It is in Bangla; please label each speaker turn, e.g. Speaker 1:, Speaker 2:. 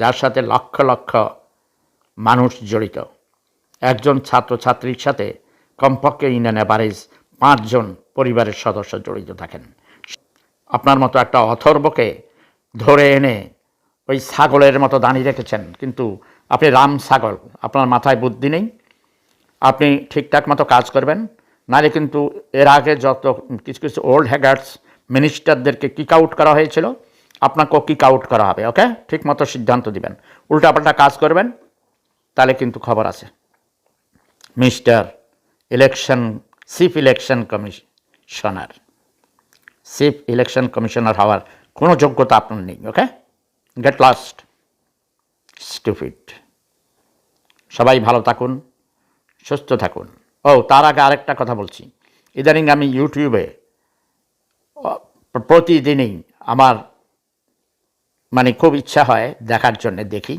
Speaker 1: যার সাথে লক্ষ লক্ষ মানুষ জড়িত। একজন ছাত্রছাত্রীর সাথে কমপক্ষে ইন্ডিয়ান অ্যাভারেজ পাঁচজন পরিবারের সদস্য জড়িত থাকেন। আপনার মতো একটা অথর্বকে ধরে এনে ওই ছাগলের মতো দাঁড়িয়ে রেখেছেন, কিন্তু আপনি রাম ছাগল, আপনার মাথায় বুদ্ধি নেই। আপনি ঠিকঠাক মতো কাজ করবেন নাহলে কিন্তু এর আগে যত কিছু কিছু ওল্ড হ্যাগার্স মিনিস্টারদেরকে কিক আউট করা হয়েছিল, আপনাকেও কিক আউট করা হবে ওকে ঠিক মতো সিদ্ধান্ত দিবেন। উল্টাপাল্টা কাজ করবেন, তাহলে কিন্তু খবর আছে। Mister election chief election commissioner chief election commissioner হওয়ার কোনো যোগ্যতা আপনার নেই ওকে গেট লাস্ট স্টুপিড সবাই ভালো থাকুন, সুস্থ থাকুন। ও, তার আগে আরেকটা কথা বলছি। ইদানিং আমি ইউটিউবে প্রতিদিনই আমার মানে খুব ইচ্ছা হয় দেখার জন্য দেখি।